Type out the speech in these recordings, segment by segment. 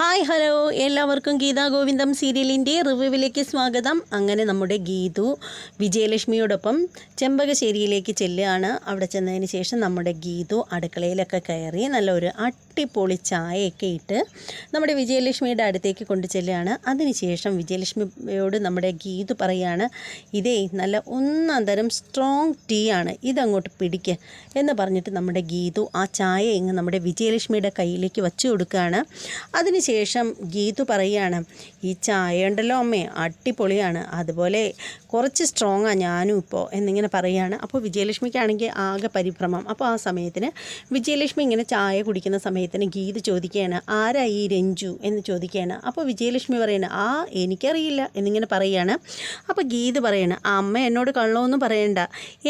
Hi hello. എല്ലാവർക്കും ഗീതാ ഗോവിന്ദം സീരിയലിന്റെ റിവ്യൂവിലേക്ക് സ്വാഗതം. അങ്ങനെ നമ്മുടെ ഗീതു വിജയലക്ഷ്മിയോടൊപ്പം ചെമ്പകശ്ശേരിയിലേക്ക് ചെല്ലുകയാണ്. അവിടെ ചെന്നതിന് ശേഷം നമ്മുടെ ഗീതു അടുക്കളയിലൊക്കെ കയറി നല്ലൊരു അട്ടിപ്പൊളി ചായയൊക്കെ ഇട്ട് നമ്മുടെ വിജയലക്ഷ്മിയുടെ അടുത്തേക്ക് കൊണ്ടു ചെല്ലുകയാണ് അതിനുശേഷം വിജയലക്ഷ്മിയോട് നമ്മുടെ ഗീതു പറയുകയാണ് ഇതേ നല്ല ഒന്നാം തരം സ്ട്രോങ് ടീ ആണ്. ഇതങ്ങോട്ട് പിടിക്കുക എന്ന് പറഞ്ഞിട്ട് നമ്മുടെ ഗീതു ആ ചായ ഇങ്ങ് നമ്മുടെ വിജയലക്ഷ്മിയുടെ കയ്യിലേക്ക് വച്ചു കൊടുക്കുകയാണ്. അതിനുശേഷം ഗീതു പറയുകയാണ് ഈ ചായ ഉണ്ടല്ലോ അമ്മേ അടിപൊളിയാണ്. അതുപോലെ കുറച്ച് സ്ട്രോങ്ങാണ് ഞാനും ഇപ്പോൾ എന്നിങ്ങനെ പറയുകയാണ് അപ്പോൾ വിജയലക്ഷ്മിക്കാണെങ്കിൽ ആകെ പരിഭ്രമം. അപ്പോൾ ആ സമയത്തിന് വിജയലക്ഷ്മി ഇങ്ങനെ ചായ കുടിക്കുന്ന സമയത്തിന് ഗീത് ചോദിക്കുകയാണ് ആരാ ഈ രഞ്ജു? എന്ന് ചോദിക്കുകയാണ്. അപ്പോൾ വിജയലക്ഷ്മി പറയുന്നത് ആ എനിക്കറിയില്ല. എന്നിങ്ങനെ പറയുകയാണ് അപ്പോൾ ഗീത് പറയാണ് അമ്മ എന്നോട് കള്ളമൊന്നും പറയണ്ട.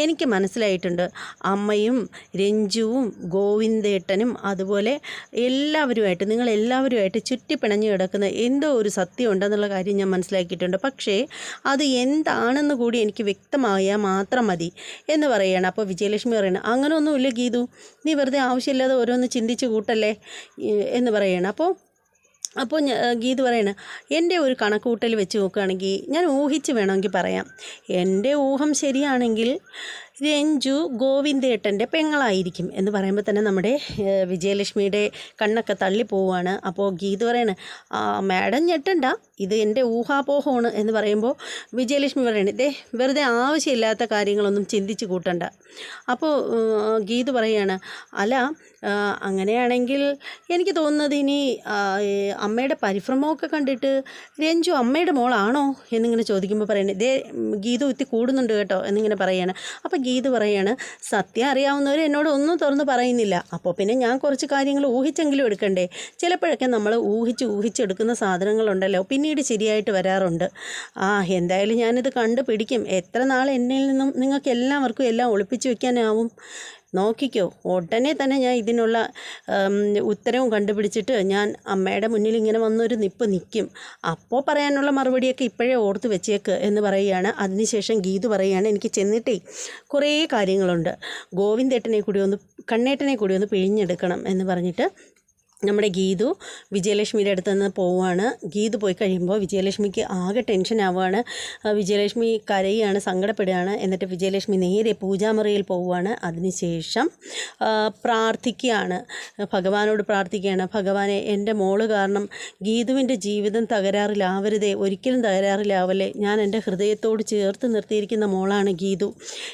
എനിക്ക് മനസ്സിലായിട്ടുണ്ട്. അമ്മയും രഞ്ജുവും ഗോവിന്ദേട്ടനും അതുപോലെ എല്ലാവരുമായിട്ട് നിങ്ങൾ എല്ലാവരുമായിട്ട് ചുറ്റിപ്പിണഞ്ഞു കിടക്കുന്ന എന്തോ ഒരു സത്യം ഉണ്ടെന്നുള്ള കാര്യം ഞാൻ മനസ്സിലാക്കിയിട്ടുണ്ട്. പക്ഷേ അത് എന്താണെന്ന് കൂടി എനിക്ക് വ്യക്തമായാൽ മാത്രം മതി എന്ന് പറയുകയാണ് അപ്പോൾ വിജയലക്ഷ്മി പറയണം അങ്ങനെയൊന്നുമില്ല ഗീതു. നീ വെറുതെ ആവശ്യമില്ലാതെ ഓരോന്ന് ചിന്തിച്ച് കൂട്ടല്ലേ? എന്ന് പറയുകയാണ് അപ്പോൾ അപ്പോൾ ഗീത് പറയണ എന്റെ ഒരു കണക്കൂട്ടൽ വെച്ച് നോക്കുകയാണെങ്കിൽ ഞാൻ ഊഹിച്ച് വേണമെങ്കിൽ പറയാം. എന്റെ ഊഹം ശരിയാണെങ്കിൽ രഞ്ജു ഗോവിന്ദേട്ടന്റെ പെങ്ങളായിരിക്കും എന്ന് പറയുമ്പോൾ തന്നെ നമ്മുടെ വിജയലക്ഷ്മിയുടെ കണ്ണൊക്കെ തള്ളി പോവുകയാണ്. അപ്പോൾ ഗീത് പറയണ മാഡം ഞെട്ടണ്ട ഇത് എന്റെ ഊഹാപോഹമാണ് എന്ന് പറയുമ്പോൾ വിജയലക്ഷ്മി പറയണേ ദേ വെറുതെ ആവശ്യമില്ലാത്ത കാര്യങ്ങളൊന്നും ചിന്തിച്ച് കൂട്ടണ്ട. അപ്പോൾ ഗീത് പറയാണ് അല്ല അങ്ങനെയാണെങ്കിൽ എനിക്ക് തോന്നുന്നത് ഇനി അമ്മയുടെ പരിഭ്രമമൊക്കെ കണ്ടിട്ട് രഞ്ജു അമ്മയുടെ മോളാണോ എന്നിങ്ങനെ ചോദിക്കുമ്പോൾ പറയണേ ദേ ഗീതു ഇത്തി കൂടുന്നുണ്ട് കേട്ടോ എന്നിങ്ങനെ പറയാണ്. അപ്പോൾ ഗീതു പറയാണ് സത്യം അറിയാവുന്നവർ എന്നോട് ഒന്നും തുറന്ന് പറയുന്നില്ല. അപ്പോൾ പിന്നെ ഞാൻ കുറച്ച് കാര്യങ്ങൾ ഊഹിച്ചെങ്കിലും എടുക്കണ്ടേ? ചിലപ്പോഴൊക്കെ നമ്മൾ ഊഹിച്ച് ഊഹിച്ചെടുക്കുന്ന സാധനങ്ങളുണ്ടല്ലോ പിന്നീട് ശരിയായിട്ട് വരാറുണ്ട്. ആ എന്തായാലും ഞാനിത് കണ്ടുപിടിക്കും. എത്ര നാൾ എന്നിൽ നിന്നും നിങ്ങൾക്ക് എല്ലാവർക്കും എല്ലാം ഒളിപ്പിച്ച് വെക്കാനാവും? നോക്കിക്കോ. ഉടനെ തന്നെ ഞാൻ ഇതിനുള്ള ഉത്തരവും കണ്ടുപിടിച്ചിട്ട് ഞാൻ അമ്മയുടെ മുന്നിൽ ഇങ്ങനെ വന്നൊരു നിപ്പ് നിൽക്കും അപ്പോൾ പറയാനുള്ള മറുപടിയൊക്കെ ഇപ്പോഴേ ഓർത്ത് വെച്ചേക്ക് എന്ന് പറയുകയാണ്. അതിനുശേഷം ഗീതു പറയുകയാണ് എനിക്ക് ചെന്നിട്ടേ കുറേ കാര്യങ്ങളുണ്ട്. ഗോവിന്ദേട്ടനെ കൂടി ഒന്ന് കണ്ണേട്ടനെ കൂടി ഒന്ന് പിഴിഞ്ഞെടുക്കണം എന്ന് പറഞ്ഞിട്ട് നമ്മുടെ ഗീതു വിജയലക്ഷ്മിയുടെ അടുത്ത് നിന്ന് പോവുകയാണ്. ഗീതു പോയി കഴിയുമ്പോൾ വിജയലക്ഷ്മിക്ക് ആകെ ടെൻഷൻ ആവുകയാണ്. വിജയലക്ഷ്മി കരയുകയാണ് സങ്കടപ്പെടുകയാണ്. എന്നിട്ട് വിജയലക്ഷ്മി നേരെ പൂജാമുറിയിൽ പോവുകയാണ്. അതിനുശേഷം പ്രാർത്ഥിക്കുകയാണ്. ഭഗവാനോട് പ്രാർത്ഥിക്കുകയാണ്. ഭഗവാനെ എന്റെ മോൾ കാരണം ഗീതുവിന്റെ ജീവിതം തകരാറിലാവരുതേ. ഒരിക്കലും തകരാറിലാവല്ലേ. ഞാൻ എന്റെ ഹൃദയത്തോട് ചേർത്ത് നിർത്തിയിരിക്കുന്ന മോളാണ് ഗീതു.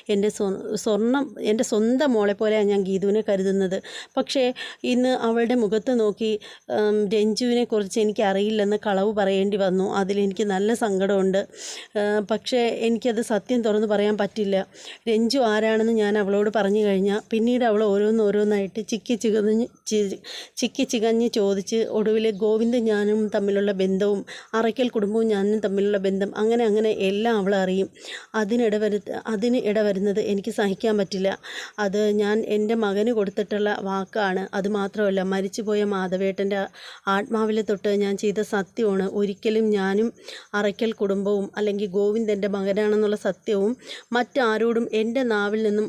എന്റെ സ്വർണം എന്റെ സ്വന്തം മോളെ പോലെയാണ് ഞാൻ ഗീതുവിനെ കരുതുന്നത്. പക്ഷേ ഇന്ന് അവളുടെ മുഖത്ത് നോക്കി രഞ്ജുവിനെ കുറിച്ച് എനിക്ക് അറിയില്ലെന്ന് കളവ് പറയേണ്ടി വന്നു. അതിലെനിക്ക് നല്ല സങ്കടമുണ്ട്. പക്ഷേ എനിക്കത് സത്യം തുറന്ന് പറയാൻ പറ്റില്ല. രഞ്ജു ആരാണെന്ന് ഞാൻ അവളോട് പറഞ്ഞു കഴിഞ്ഞാൽ പിന്നീട് അവൾ ഓരോന്നോരോന്നായിട്ട് ചിക്കി ചികഞ്ഞ് ചിക്കി ചികഞ്ഞ് ചോദിച്ച് ഒടുവിൽ ഗോവിന്ദൻ ഞാനും തമ്മിലുള്ള ബന്ധവും അറയ്ക്കൽ കുടുംബവും ഞാനും തമ്മിലുള്ള ബന്ധം അങ്ങനെ അങ്ങനെ എല്ലാം അവൾ അറിയും. അതിനിട വരു അതിന് ഇട വരുന്നത് എനിക്ക് സഹിക്കാൻ പറ്റില്ല. അത് ഞാൻ എന്റെ മകന് കൊടുത്തിട്ടുള്ള വാക്കാണ്. അത് മാത്രമല്ല മരിച്ചുപോയ മാധവേട്ടന്റെ ആത്മാവിൽ തൊട്ട് ഞാൻ ചെയ്ത സത്യമാണ്. ഒരിക്കലും ഞാനും അറയ്ക്കൽ കുടുംബവും അല്ലെങ്കിൽ ഗോവിന്ദന്റെ മകനാണെന്നുള്ള സത്യവും മറ്റാരോടും എന്റെ നാവിൽ നിന്നും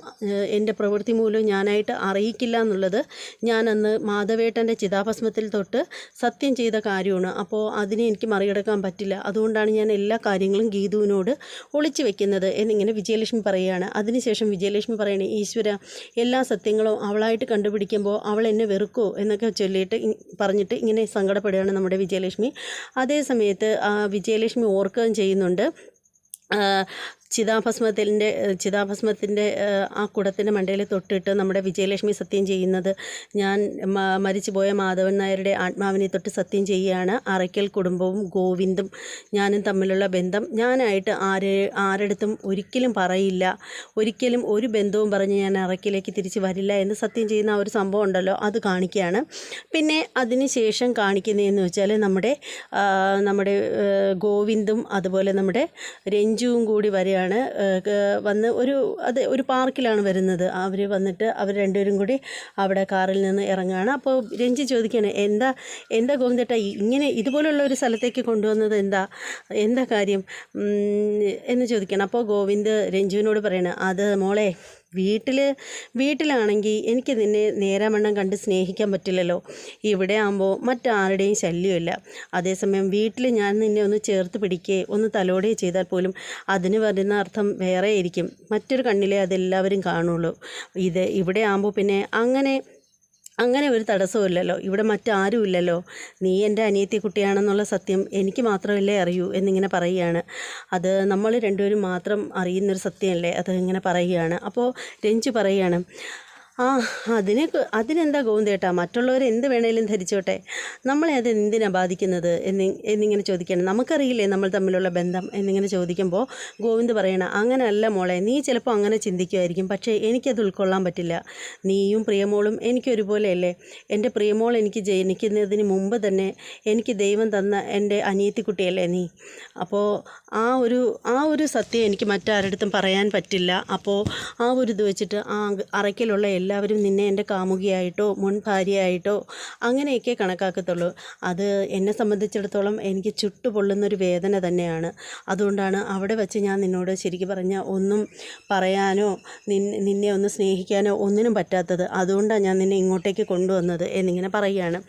എന്റെ പ്രവൃത്തി മൂലം ഞാനായിട്ട് അറിയിക്കില്ല എന്നുള്ളത് ഞാനന്ന് മാധവേട്ടന്റെ ചിതാഭസ്മത്തിൽ തൊട്ട് സത്യം ചെയ്ത കാര്യമാണ്. അപ്പോൾ അതിനെ എനിക്ക് മറികടക്കാൻ പറ്റില്ല. അതുകൊണ്ടാണ് ഞാൻ എല്ലാ കാര്യങ്ങളും ഗീതുവിനോട് ഒളിച്ചു വെക്കുന്നത് എന്നിങ്ങനെ വിജയലക്ഷ്മി പറയുകയാണ്. അതിനുശേഷം വിജയലക്ഷ്മി പറയണേ ഈശ്വര എല്ലാ സത്യങ്ങളും അവളായിട്ട് കണ്ടുപിടിക്കുമ്പോൾ അവൾ എന്നെ വെറുക്കോ എന്നൊക്കെ ചൊല്ലിയിട്ട് ഇ- പറഞ്ഞിട്ട് ഇങ്ങനെ സങ്കടപ്പെടുകയാണ് നമ്മുടെ വിജയലക്ഷ്മി. അതേ സമയത്ത് വിജയലക്ഷ്മി ഓർക്കുകയും ചെയ്യുന്നുണ്ട്. ചിതാഭസ്മത്തിന്റെ ചിതാഭസ്മത്തിന്റെ ആ കുടത്തിന്റെ മണ്ടയിൽ തൊട്ടിട്ട് നമ്മുടെ വിജയലക്ഷ്മി സത്യം ചെയ്യുന്നത് ഞാൻ മരിച്ചുപോയ മാധവൻ നായരുടെ ആത്മാവിനെ തൊട്ട് സത്യം ചെയ്യുകയാണ്. അറയ്ക്കൽ കുടുംബവും ഗോവിന്ദും ഞാനും തമ്മിലുള്ള ബന്ധം ഞാനായിട്ട് ആര് ആരടുത്തും ഒരിക്കലും പറയില്ല. ഒരിക്കലും ഒരു ബന്ധവും പറഞ്ഞ് ഞാൻ അറയ്ക്കലേക്ക് തിരിച്ച് വരില്ല എന്ന് സത്യം ചെയ്യുന്ന ഒരു സംഭവം ഉണ്ടല്ലോ അത് കാണിക്കുകയാണ്. പിന്നെ അതിന് ശേഷം കാണിക്കുന്നതെന്ന് വെച്ചാൽ നമ്മുടെ നമ്മുടെ ഗോവിന്ദും അതുപോലെ നമ്മുടെ രഞ്ജുവും കൂടി വരികയാണ്. ആ, ക- വന്ന് ഒരു അത് ഒരു പാർക്കിലാണ് വരുന്നത്. അവർ വന്നിട്ട് അവർ രണ്ടുപേരും കൂടി അവിടെ കാറിൽ നിന്ന് ഇറങ്ങുകയാണ് അപ്പോൾ രഞ്ജി ചോദിക്കുകയാണ് എന്താ എന്താ ഗോവിന്ദേട്ട ഇങ്ങനെ ഇതുപോലുള്ള ഒരു സ്ഥലത്തേക്ക് കൊണ്ടുവന്നത് എന്താ? എന്താ കാര്യം? എന്ന് ചോദിക്കണം അപ്പോൾ ഗോവിന്ദ് രഞ്ജുവിനോട് പറയണം അത് മോളെ വീട്ടിൽ വീട്ടിലാണെങ്കിൽ എനിക്ക് നിന്നെ നേരാമണ്ണം കണ്ട് സ്നേഹിക്കാൻ പറ്റില്ലല്ലോ. ഇവിടെ ആകുമ്പോൾ മറ്റാരുടെയും ശല്യമില്ല അതേസമയം വീട്ടിൽ ഞാൻ നിന്നെ ഒന്ന് ചേർത്ത് പിടിക്കുകയോ ഒന്ന് തലോടുകയോ ചെയ്താൽ പോലും അതിന് വരുന്ന അർത്ഥം വേറെ ആയിരിക്കും മറ്റൊരു കണ്ണിലെ അതെല്ലാവരും കാണുള്ളൂ. ഇത് ഇവിടെ ആകുമ്പോൾ പിന്നെ അങ്ങനെ അങ്ങനെ ഒരു തടസ്സമില്ലല്ലോ ഇവിടെ മറ്റാരും ഇല്ലല്ലോ നീ എന്റെ അനിയത്തി കുട്ടിയാണെന്നുള്ള സത്യം എനിക്ക് മാത്രമല്ലേ അറിയൂ എന്നിങ്ങനെ പറയുകയാണ്. അത് നമ്മൾ രണ്ടുപേരും മാത്രം അറിയുന്നൊരു സത്യമല്ലേ അത് ഇങ്ങനെ പറയുകയാണ്. അപ്പോൾ രഞ്ജു പറയുകയാണ് ആ അതിനെ അതിനെന്താ ഗോവിന്ദേട്ടാ? മറ്റുള്ളവർ എന്ത് വേണേലും ധരിച്ചോട്ടെ. നമ്മളെ അത് എന്തിനാണ് ബാധിക്കുന്നത് എന്നി എന്നിങ്ങനെ ചോദിക്കണം നമുക്കറിയില്ലേ നമ്മൾ തമ്മിലുള്ള ബന്ധം എന്നിങ്ങനെ ചോദിക്കുമ്പോൾ ഗോവിന്ദ് പറയണം അങ്ങനെയല്ല മോളെ നീ ചിലപ്പോൾ അങ്ങനെ ചിന്തിക്കുമായിരിക്കും പക്ഷേ എനിക്കത് ഉൾക്കൊള്ളാൻ പറ്റില്ല. നീയും പ്രിയമോളും എനിക്കൊരുപോലെയല്ലേ. എന്റെ പ്രിയമോൾ എനിക്ക് ജനിക്കുന്നതിന് മുമ്പ് തന്നെ എനിക്ക് ദൈവം തന്ന എന്റെ അനിയത്തിക്കുട്ടിയല്ലേ നീ. അപ്പോൾ ആ ഒരു ആ ഒരു സത്യം എനിക്ക് മറ്റാരടുത്തും പറയാൻ പറ്റില്ല. അപ്പോൾ ആ ഒരു ഇത് വെച്ചിട്ട് ആ അറയ്ക്കലുള്ള എല്ലാവരും നിന്നെ എന്റെ കാമുകിയായിട്ടോ മുൻ ഭാര്യയായിട്ടോ അങ്ങനെയൊക്കെ കണക്കാക്കത്തുള്ളൂ. അത് എന്നെ സംബന്ധിച്ചിടത്തോളം എനിക്ക് ചുട്ടുപൊള്ളുന്നൊരു വേദന തന്നെയാണ്. അതുകൊണ്ടാണ് അവിടെ വെച്ച് ഞാൻ നിന്നോട് ശരിക്കും പറഞ്ഞാൽ ഒന്നും പറയാനോ നിന്നെ ഒന്ന് സ്നേഹിക്കാനോ ഒന്നിനും പറ്റാത്തത്. അതുകൊണ്ടാണ് ഞാൻ നിന്നെ ഇങ്ങോട്ടേക്ക് കൊണ്ടുവന്നത് എന്നിങ്ങനെ പറയുകയാണ്.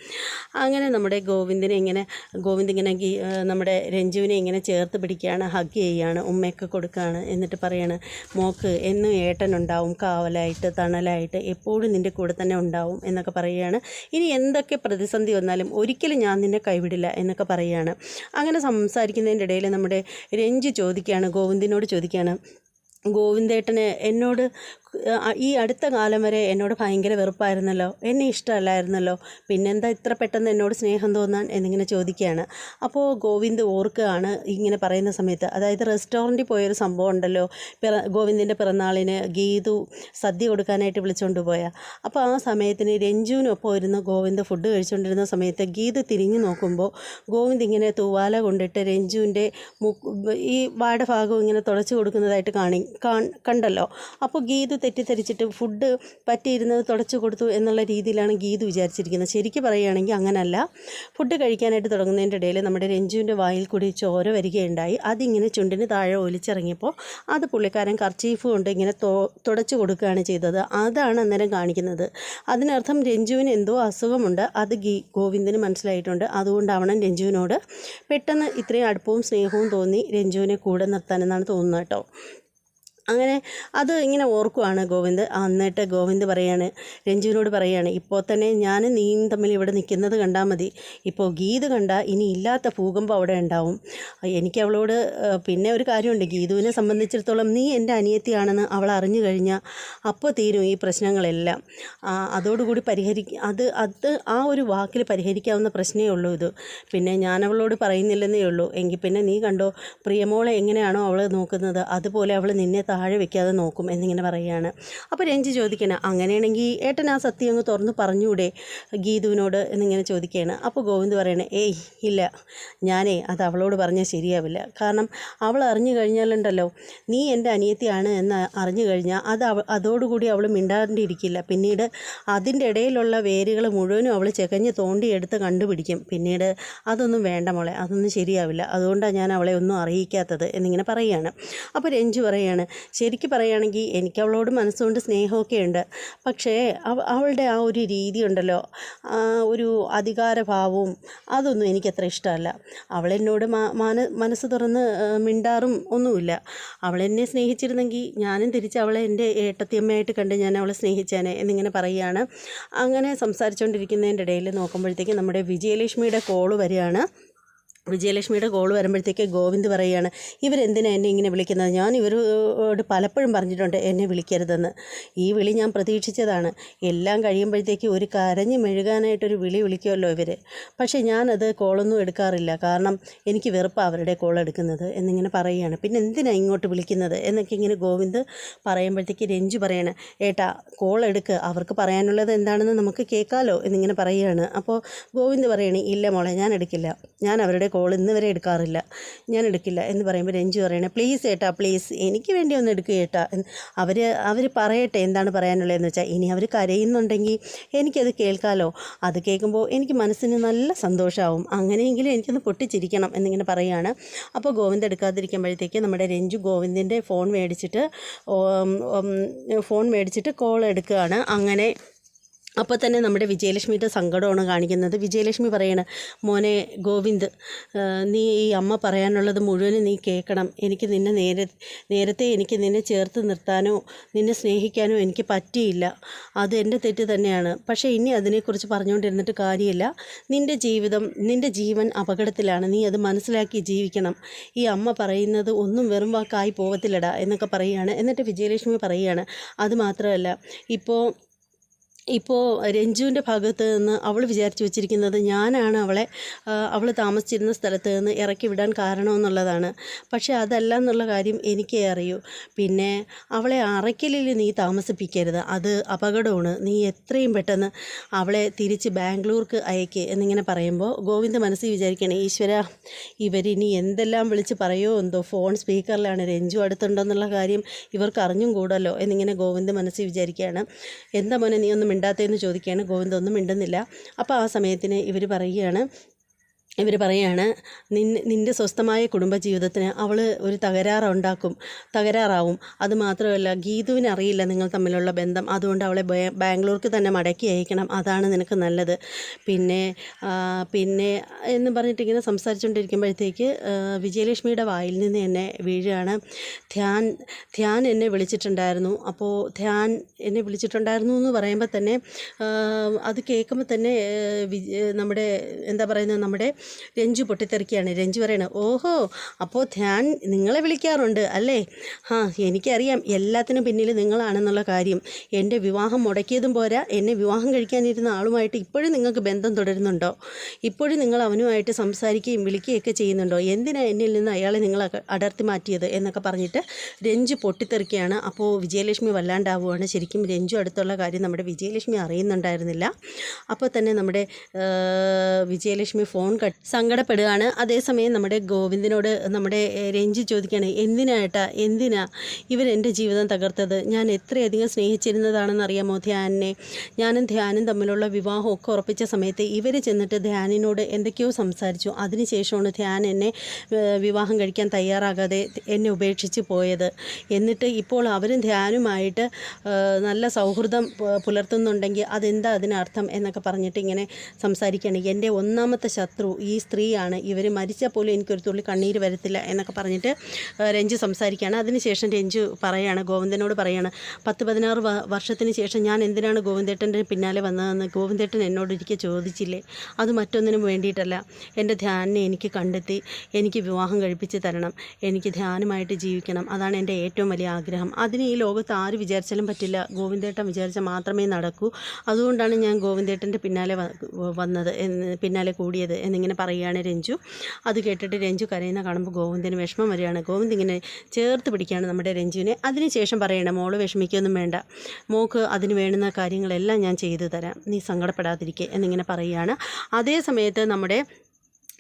അങ്ങനെ നമ്മുടെ ഗോവിന്ദിനെ ഇങ്ങനെ ഗോവിന്ദ് ഇങ്ങനെ നമ്മുടെ രഞ്ജുവിനെ ഇങ്ങനെ ചേർത്ത് പിടിക്കുകയാണ് ഹഗ് ചെയ്യുകയാണ് ഉമ്മയൊക്കെ കൊടുക്കുകയാണ് എന്നിട്ട് പറയാണ് മോക്ക് എന്നും ഏട്ടനുണ്ടാവും കാവലായിട്ട് തണലായിട്ട് എപ്പോഴും നിന്റെ കൂടെ തന്നെ ഉണ്ടാവും എന്നൊക്കെ പറയുകയാണ്. ഇനി എന്തൊക്കെ പ്രതിസന്ധി വന്നാലും ഒരിക്കലും ഞാൻ നിന്നെ കൈവിടില്ല എന്നൊക്കെ പറയുകയാണ്. അങ്ങനെ സംസാരിക്കുന്നതിന്റെ ഇടയിൽ നമ്മുടെ രഞ്ജി ചോദിക്കുകയാണ് ഗോവിന്ദിനോട് ചോദിക്കുകയാണ്. ഗോവിന്ദേട്ടന് എന്നോട് ഈ അടുത്ത കാലം വരെ എന്നോട് ഭയങ്കര വെറുപ്പായിരുന്നല്ലോ. എന്നെ ഇഷ്ടമല്ലായിരുന്നല്ലോ. പിന്നെന്താ ഇത്ര പെട്ടെന്ന് എന്നോട് സ്നേഹം തോന്നാൻ എന്നിങ്ങനെ ചോദിക്കുകയാണ്. അപ്പോൾ ഗോവിന്ദ് ഓർക്കുകയാണ് ഇങ്ങനെ പറയുന്ന സമയത്ത്. അതായത് റെസ്റ്റോറന്റിൽ പോയൊരു സംഭവം ഉണ്ടല്ലോ. പിറ ഗോവിന്ദിന്റെ പിറന്നാളിന് ഗീതു സദ്യ കൊടുക്കാനായിട്ട് വിളിച്ചുകൊണ്ട് പോയ. അപ്പോൾ ആ സമയത്തിന് രഞ്ജുവിനൊപ്പം ഇരുന്ന് ഗോവിന്ദ് ഫുഡ് കഴിച്ചുകൊണ്ടിരുന്ന സമയത്ത് ഗീതു തിരിഞ്ഞു നോക്കുമ്പോൾ ഗോവിന്ദ് ഇങ്ങനെ തൂവാല കൊണ്ടിട്ട് രഞ്ജുവിന്റെ ഈ വാടഭാഗം ഇങ്ങനെ തുടച്ചു കൊടുക്കുന്നതായിട്ട് കാണി കണ്ടല്ലോ. അപ്പോൾ ഗീത് തെറ്റിദ്ധരിച്ചിട്ട് ഫുഡ് പറ്റിയിരുന്നത് തുടച്ചു കൊടുത്തു എന്നുള്ള രീതിയിലാണ് ഗീത് വിചാരിച്ചിരിക്കുന്നത്. ശരിക്കും പറയുകയാണെങ്കിൽ അങ്ങനല്ല. ഫുഡ് കഴിക്കാനായിട്ട് തുടങ്ങുന്നതിന്റെ ഇടയിൽ നമ്മുടെ രഞ്ജുവിന്റെ വായിൽ കൂടി ചോര വരികയുണ്ടായി. അതിങ്ങനെ ചുണ്ടിന് താഴെ ഒലിച്ചിറങ്ങിയപ്പോൾ അത് പുള്ളിക്കാരൻ കർച്ചീഫ് കൊണ്ട് ഇങ്ങനെ തുടച്ചു കൊടുക്കുകയാണ് ചെയ്തത്. അതാണ് അന്നേരം കാണിക്കുന്നത്. അതിനർത്ഥം രഞ്ജുവിന് എന്തോ അസുഖമുണ്ട്. അത് ഗീ ഗോവിന്ദന് മനസ്സിലായിട്ടുണ്ട്. അതുകൊണ്ടാവണം രഞ്ജുവിനോട് പെട്ടെന്ന് ഇത്രയും അടുപ്പവും സ്നേഹവും തോന്നി രഞ്ജുവിനെ കൂടെ നിർത്താനെന്നാണ് തോന്നുന്നത് കേട്ടോ. അങ്ങനെ അത് ഇങ്ങനെ ഓർക്കുവാണ് ഗോവിന്ദ്. എന്നിട്ട് ഗോവിന്ദ് പറയാണ് രഞ്ജുവിനോട് പറയാണ് ഇപ്പോൾ തന്നെ ഞാൻ നീയും തമ്മിൽ ഇവിടെ നിൽക്കുന്നത് കണ്ടാൽ മതി. ഇപ്പോൾ ഗീത് കണ്ട ഇനി ഇല്ലാത്ത ഭൂകമ്പം അവിടെ ഉണ്ടാവും. എനിക്ക് അവളോട് പിന്നെ ഒരു കാര്യമുണ്ട്. ഗീതുവിനെ സംബന്ധിച്ചിടത്തോളം നീ എന്റെ അനിയത്തിയാണെന്ന് അവൾ അറിഞ്ഞു കഴിഞ്ഞാൽ അപ്പോൾ തീരും ഈ പ്രശ്നങ്ങളെല്ലാം. അതോടുകൂടി പരിഹരിക്ക അത് അത് ആ ഒരു വാക്കിൽ പരിഹരിക്കാവുന്ന പ്രശ്നമേ ഉള്ളൂ ഇത്. പിന്നെ ഞാൻ അവളോട് പറയുന്നില്ലെന്നേ ഉള്ളൂ. എങ്കിൽ പിന്നെ നീ കണ്ടോ പ്രിയമോളെ എങ്ങനെയാണോ അവൾ നോക്കുന്നത്. അതുപോലെ അവൾ നിന്നെ താഴെ വെക്കാതെ നോക്കും എന്നിങ്ങനെ പറയുകയാണ്. അപ്പോൾ രഞ്ജി ചോദിക്കണം അങ്ങനെയാണെങ്കിൽ ഏട്ടൻ ആ സത്യം അങ്ങ് തുറന്ന് പറഞ്ഞുകൂടെ? ഗീതുവിനോട് എന്നിങ്ങനെ ചോദിക്കുകയാണ്. അപ്പോൾ ഗോവിന്ദ് പറയണേ ഏയ് ഇല്ല. ഞാനേ അത് അവളോട് പറഞ്ഞാൽ ശരിയാവില്ല. കാരണം അവൾ അറിഞ്ഞു കഴിഞ്ഞാലുണ്ടല്ലോ നീ എന്റെ അനിയത്തിയാണ് എന്ന് അറിഞ്ഞു കഴിഞ്ഞാൽ അത് അവ അതോടുകൂടി അവൾ മിണ്ടാണ്ടിരിക്കില്ല. പിന്നീട് അതിന്റെ ഇടയിലുള്ള വേരുകൾ മുഴുവനും അവൾ ചെകഞ്ഞ് തോണ്ടിയെടുത്ത് കണ്ടുപിടിക്കും. പിന്നീട് അതൊന്നും വേണ്ട മോളെ അതൊന്നും ശരിയാവില്ല. അതുകൊണ്ടാണ് ഞാൻ അവളെ ഒന്നും അറിയിക്കാത്തത് എന്നിങ്ങനെ പറയുകയാണ്. അപ്പോൾ രഞ്ജു പറയുകയാണ് ശരിക്ക് പറയുകയാണെങ്കിൽ എനിക്ക് അവളോട് മനസ്സുകൊണ്ട് സ്നേഹമൊക്കെ ഉണ്ട് പക്ഷേ അവളുടെ ആ ഒരു രീതി ഉണ്ടല്ലോ ഒരു അധികാരഭാവവും അതൊന്നും എനിക്കത്ര ഇഷ്ടമല്ല. അവളെന്നോട് മാന മനസ്സ് തുറന്ന് മിണ്ടാറും ഒന്നുമില്ല. അവളെന്നെ സ്നേഹിച്ചിരുന്നെങ്കിൽ ഞാനും തിരിച്ച് അവളെ എന്റെ ഏട്ടത്തിയമ്മയായിട്ട് കണ്ട് ഞാൻ അവളെ സ്നേഹിച്ചേനെ എന്നിങ്ങനെ പറയുകയാണ്. അങ്ങനെ സംസാരിച്ചുകൊണ്ടിരിക്കുന്നതിന്റെ ഇടയിൽ നോക്കുമ്പോഴത്തേക്ക് നമ്മുടെ വിജയലക്ഷ്മിയുടെ കോൾ വരികയാണ്. വിജയലക്ഷ്മിയുടെ കോൾ വരുമ്പോഴത്തേക്ക് ഗോവിന്ദ് പറയുകയാണ് ഇവരെന്തിനാണ് എന്നെ ഇങ്ങനെ വിളിക്കുന്നത്? ഞാൻ ഇവരോട് പലപ്പോഴും പറഞ്ഞിട്ടുണ്ട് എന്നെ വിളിക്കരുതെന്ന്. ഈ വിളി ഞാൻ പ്രതീക്ഷിച്ചതാണ്. എല്ലാം കഴിയുമ്പോഴത്തേക്ക് ഒരു കരഞ്ഞ് മെഴുകാനായിട്ടൊരു വിളി വിളിക്കുമല്ലോ ഇവർ പക്ഷേ ഞാനത് കോളൊന്നും എടുക്കാറില്ല. കാരണം എനിക്ക് വെറുപ്പാണ് അവരുടെ കോൾ എടുക്കുന്നത് എന്നിങ്ങനെ പറയുകയാണ്. പിന്നെ എന്തിനാണ് ഇങ്ങോട്ട് വിളിക്കുന്നത്? എന്നൊക്കെ ഇങ്ങനെ ഗോവിന്ദ് പറയുമ്പോഴത്തേക്ക് രഞ്ജു പറയണം ഏട്ടാ കോൾ എടുക്കുക അവർക്ക് പറയാനുള്ളത് എന്താണെന്ന് നമുക്ക് കേൾക്കാമല്ലോ എന്നിങ്ങനെ പറയുകയാണ്. അപ്പോൾ ഗോവിന്ദ് പറയണേ ഇല്ല മോളെ ഞാൻ എടുക്കില്ല. ഞാൻ അവരുടെ ഇന്ന് വരെ എടുക്കാറില്ല. ഞാൻ എടുക്കില്ല എന്ന് പറയുമ്പോൾ രഞ്ജു പറയണേ പ്ലീസ് ഏട്ടാ പ്ലീസ് എനിക്ക് വേണ്ടി ഒന്ന് എടുക്കുക ഏട്ടാ. അവർ അവർ പറയട്ടെ എന്താണ് പറയാനുള്ളതെന്ന് വെച്ചാൽ ഇനി അവർ കരയുന്നുണ്ടെങ്കിൽ എനിക്കത് കേൾക്കാമല്ലോ അത് കേൾക്കുമ്പോൾ എനിക്ക് മനസ്സിന് നല്ല സന്തോഷമാവും അങ്ങനെയെങ്കിലും എനിക്കൊന്ന് പൊട്ടിച്ചിരിക്കണം എന്നിങ്ങനെ പറയുകയാണ് അപ്പോൾ ഗോവിന്ദ് എടുക്കാതിരിക്കുമ്പോഴത്തേക്ക് നമ്മുടെ രഞ്ജു ഗോവിന്ദിന്റെ ഫോൺ മേടിച്ചിട്ട് ഫോൺ മേടിച്ചിട്ട് കോൾ എടുക്കുകയാണ്. അങ്ങനെ അപ്പോൾ തന്നെ നമ്മുടെ വിജയലക്ഷ്മിയുടെ സങ്കടമാണ് കാണിക്കുന്നത്. വിജയലക്ഷ്മി പറയണ മോനെ ഗോവിന്ദ് നീ ഈ അമ്മ പറയാനുള്ളത് മുഴുവനും നീ കേൾക്കണം. എനിക്ക് നിന്നെ നേരെ നേരത്തെ എനിക്ക് നിന്നെ ചേർത്ത് നിർത്താനോ നിന്നെ സ്നേഹിക്കാനോ എനിക്ക് പറ്റിയില്ല. അത് എന്റെ തെറ്റ് തന്നെയാണ്. പക്ഷേ ഇനി അതിനെക്കുറിച്ച് പറഞ്ഞുകൊണ്ടിരുന്നിട്ട് കാര്യമില്ല. നിന്റെ ജീവിതം നിന്റെ ജീവൻ അപകടത്തിലാണ്. നീ അത് മനസ്സിലാക്കി ജീവിക്കണം. ഈ അമ്മ പറയുന്നത് ഒന്നും വെറും വാക്കായി പോകത്തില്ലടാ എന്നൊക്കെ പറയുകയാണ്. എന്നിട്ട് വിജയലക്ഷ്മി പറയുകയാണ് അതുമാത്രമല്ല ഇപ്പോൾ ഇപ്പോൾ രഞ്ജുവിന്റെ ഭാഗത്ത് നിന്ന് അവൾ വിചാരിച്ചു വെച്ചിരിക്കുന്നത് ഞാനാണ് അവളെ അവൾ താമസിച്ചിരുന്ന സ്ഥലത്ത് നിന്ന് ഇറക്കി വിടാൻ കാരണമെന്നുള്ളതാണ്. പക്ഷേ അതല്ല എന്നുള്ള കാര്യം എനിക്കേ അറിയൂ. പിന്നെ അവളെ അറയ്ക്കലിൽ നീ താമസിപ്പിക്കരുത്. അത് അപകടമാണ്. നീ എത്രയും പെട്ടെന്ന് അവളെ തിരിച്ച് ബാംഗ്ലൂർക്ക് അയക്കേ എന്നിങ്ങനെ പറയുമ്പോൾ ഗോവിന്ദ് മനസ്സിൽ വിചാരിക്കണേ ഈശ്വര ഇവരിനി എന്തെല്ലാം വിളിച്ച് പറയുമോ എന്തോ ഫോൺ സ്പീക്കറിലാണ് രഞ്ജു അടുത്തുണ്ടെന്നുള്ള കാര്യം ഇവർക്ക് അറിഞ്ഞും കൂടല്ലോ എന്നിങ്ങനെ ഗോവിന്ദ് മനസ്സിൽ വിചാരിക്കുകയാണ്. എന്താ മോനെ നീ ഒന്നും മിണ്ടാത്തതെന്ന് ചോദിക്കുകയാണ്. ഗോവിന്ദ് ഒന്നും മിണ്ടുന്നില്ല. അപ്പോൾ ആ സമയത്തിന് ഇവർ പറയുകയാണ് ഇവർ പറയാണ് നിന്നെ നിന്റെ സ്വസ്ഥമായ കുടുംബജീവിതത്തിന് അവൾ ഒരു തകരാറുണ്ടാക്കും തകരാറാവും. അതുമാത്രമല്ല ഗീതുവിന് അറിയില്ല നിങ്ങൾ തമ്മിലുള്ള ബന്ധം. അതുകൊണ്ട് അവളെ ബാംഗ്ലൂർക്ക് തന്നെ മടക്കി അയക്കണം. അതാണ് നിനക്ക് നല്ലത്. പിന്നെ പിന്നെ എന്ന് പറഞ്ഞിട്ടിങ്ങനെ സംസാരിച്ചുകൊണ്ടിരിക്കുമ്പോഴത്തേക്ക് വിജയലക്ഷ്മിയുടെ വായിൽ നിന്ന് എന്നെ വീഴുകയാണ് ധ്യാൻ ധ്യാൻ എന്നെ വിളിച്ചിട്ടുണ്ടായിരുന്നു. അപ്പോൾ ധ്യാൻ എന്നെ വിളിച്ചിട്ടുണ്ടായിരുന്നു എന്ന് പറയുമ്പോൾ തന്നെ അത് കേൾക്കുമ്പോൾ തന്നെ നമ്മുടെ എന്താ പറയുന്നത് നമ്മുടെ രഞ്ജു പൊട്ടിത്തെറിക്കുകയാണ്. രഞ്ജു പറയണത് ഓഹോ അപ്പോൾ ധ്യാൻ നിങ്ങളെ വിളിക്കാറുണ്ട് അല്ലേ? ആ എനിക്കറിയാം. എല്ലാത്തിനും പിന്നിൽ നിങ്ങളാണെന്നുള്ള കാര്യം. എന്റെ വിവാഹം മുടക്കിയതും പോരാ. എന്നെ വിവാഹം കഴിക്കാനിരുന്ന ആളുമായിട്ട് ഇപ്പോഴും നിങ്ങൾക്ക് ബന്ധം തുടരുന്നുണ്ടോ? ഇപ്പോഴും നിങ്ങൾ അവനുമായിട്ട് സംസാരിക്കുകയും വിളിക്കുകയൊക്കെ ചെയ്യുന്നുണ്ടോ? എന്തിനാ എന്നിൽ നിന്ന് അയാളെ നിങ്ങൾ അടർത്തി മാറ്റിയത്? എന്നൊക്കെ പറഞ്ഞിട്ട് രഞ്ജു പൊട്ടിത്തെറിക്കുകയാണ്. അപ്പോൾ വിജയലക്ഷ്മി വല്ലാണ്ടാവുകയാണ് ശരിക്കും രഞ്ജു അടുത്തുള്ള കാര്യം നമ്മുടെ വിജയലക്ഷ്മി അറിയുന്നുണ്ടായിരുന്നില്ല. അപ്പോൾ തന്നെ നമ്മുടെ വിജയലക്ഷ്മി ഫോൺ കട്ട് സങ്കടപ്പെടുകയാണ്. അതേസമയം നമ്മുടെ ഗോവിന്ദനോട് നമ്മുടെ രഞ്ജി ചോദിക്കുകയാണ് എന്തിനായിട്ടാ എന്തിനാ ഇവർ എന്റെ ജീവിതം തകർത്തത്? ഞാൻ എത്രയധികം സ്നേഹിച്ചിരുന്നതാണെന്ന് അറിയാമോ ധ്യാനിനെ? ഞാനും ധ്യാനും തമ്മിലുള്ള വിവാഹമൊക്കെ ഉറപ്പിച്ച സമയത്ത് ഇവർ ചെന്നിട്ട് ധ്യാനിനോട് എന്തൊക്കെയോ സംസാരിച്ചു. അതിനുശേഷമാണ് ധ്യാൻ എന്നെ വിവാഹം കഴിക്കാൻ തയ്യാറാകാതെ എന്നെ ഉപേക്ഷിച്ച് പോയത്. എന്നിട്ട് ഇപ്പോൾ അവരും ധ്യാനുമായിട്ട് നല്ല സൗഹൃദം പുലർത്തുന്നുണ്ടെങ്കിൽ അതെന്താ അതിനർത്ഥം എന്നൊക്കെ പറഞ്ഞിട്ട് ഇങ്ങനെ സംസാരിക്കുകയാണ്. എന്റെ ഒന്നാമത്തെ ശത്രു ഈ സ്ത്രീയാണ്. ഇവർ മരിച്ചാൽ പോലും എനിക്കൊരു തുള്ളി കണ്ണീര് വരത്തില്ല എന്നൊക്കെ പറഞ്ഞിട്ട് രഞ്ജു സംസാരിക്കുകയാണ്. അതിനുശേഷം രഞ്ജു പറയാണ് ഗോവിന്ദനോട് പറയാണ് പത്ത് പതിനാറ് വർഷത്തിന് ശേഷം ഞാൻ എന്തിനാണ് ഗോവിന്ദേട്ടന്റെ പിന്നാലെ വന്നതെന്ന്? ഗോവിന്ദേട്ടൻ എന്നോട് ഒരിക്കൽ ചോദിച്ചില്ലേ? അത് മറ്റൊന്നിനും വേണ്ടിയിട്ടല്ല. എന്റെ ധ്യാനിനെ എനിക്ക് കണ്ടെത്തി എനിക്ക് വിവാഹം കഴിപ്പിച്ച് തരണം. എനിക്ക് ധ്യാനമായിട്ട് ജീവിക്കണം. അതാണ് എന്റെ ഏറ്റവും വലിയ ആഗ്രഹം. അതിന് ഈ ലോകത്ത് ആര് വിചാരിച്ചാലും പറ്റില്ല. ഗോവിന്ദേട്ടൻ വിചാരിച്ചാൽ മാത്രമേ നടക്കൂ. അതുകൊണ്ടാണ് ഞാൻ ഗോവിന്ദേട്ടന്റെ പിന്നാലെ വന്നത് പിന്നാലെ കൂടിയത് എന്നിങ്ങനെ പറയുകയാണ് രഞ്ജു. അത് കേട്ടിട്ട് രഞ്ജു കരയുന്ന കാണുമ്പോൾ ഗോവിന്ദന് വിഷമം വരികയാണ്. ഗോവിന്ദ് ഇങ്ങനെ ചേർത്ത് പിടിക്കുകയാണ് നമ്മുടെ രഞ്ജുവിനെ. അതിനുശേഷം പറയണം മോൾ വിഷമിക്കൊന്നും വേണ്ട. മോക്ക് അതിന് വേണ്ടുന്ന കാര്യങ്ങളെല്ലാം ഞാൻ ചെയ്തു തരാം. നീ സങ്കടപ്പെടാതിരിക്കെ എന്നിങ്ങനെ പറയുകയാണ്. അതേ സമയത്ത് നമ്മുടെ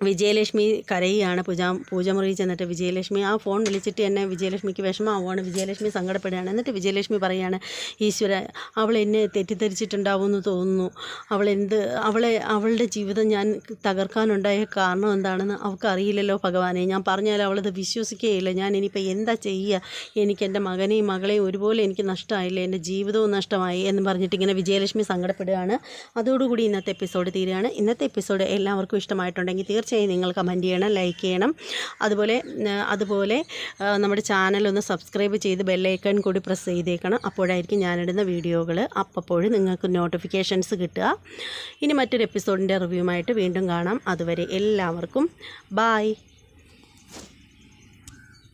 വിജയലക്ഷ്മി കരയുകയാണ് പൂജ പൂജമുറിയിൽ ചെന്നിട്ട്. വിജയലക്ഷ്മി ആ ഫോൺ വിളിച്ചിട്ട് എന്നെ വിജയലക്ഷ്മിക്ക് വിഷമമാവുകയാണ്. വിജയലക്ഷ്മി സങ്കടപ്പെടുകയാണ്. എന്നിട്ട് വിജയലക്ഷ്മി പറയുകയാണ് ഈശ്വര അവൾ എന്നെ തെറ്റിദ്ധരിച്ചിട്ടുണ്ടാവുമെന്ന് തോന്നുന്നു. അവൾ എന്ത് അവളെ അവളുടെ ജീവിതം ഞാൻ തകർക്കാനുണ്ടായ കാരണം എന്താണെന്ന് അവൾക്ക് അറിയില്ലല്ലോ ഭഗവാനെ. ഞാൻ പറഞ്ഞാൽ അവളത് വിശ്വസിക്കുകയില്ല. ഞാൻ ഇനിയിപ്പോൾ എന്താ ചെയ്യുക? എനിക്ക് എന്റെ മകനെയും മകളെയും ഒരുപോലെ എനിക്ക് നഷ്ടമായില്ലേ? എന്റെ ജീവിതവും നഷ്ടമായി? എന്ന് പറഞ്ഞിട്ട് ഇങ്ങനെ വിജയലക്ഷ്മി സങ്കടപ്പെടുകയാണ്. അതോടുകൂടി ഇന്നത്തെ എപ്പിസോഡ് തീരുകയാണ്. ഇന്നത്തെ എപ്പിസോഡ് എല്ലാവർക്കും ഇഷ്ടമായിട്ടുണ്ടെങ്കിൽ തീർച്ചയായും നിങ്ങൾ കമന്റ് ചെയ്യണം ലൈക്ക് ചെയ്യണം. അതുപോലെ അതുപോലെ നമ്മുടെ ചാനൽ ഒന്ന് സബ്സ്ക്രൈബ് ചെയ്ത് ബെല്ലൈക്കൺ കൂടി പ്രസ് ചെയ്തേക്കണം. അപ്പോഴായിരിക്കും ഞാനിടുന്ന വീഡിയോകൾ അപ്പോഴും നിങ്ങൾക്ക് നോട്ടിഫിക്കേഷൻസ് കിട്ടുക. ഇനി മറ്റൊരു എപ്പിസോഡിന്റെ റിവ്യൂമായിട്ട് വീണ്ടും കാണാം. അതുവരെ എല്ലാവർക്കും ബായ്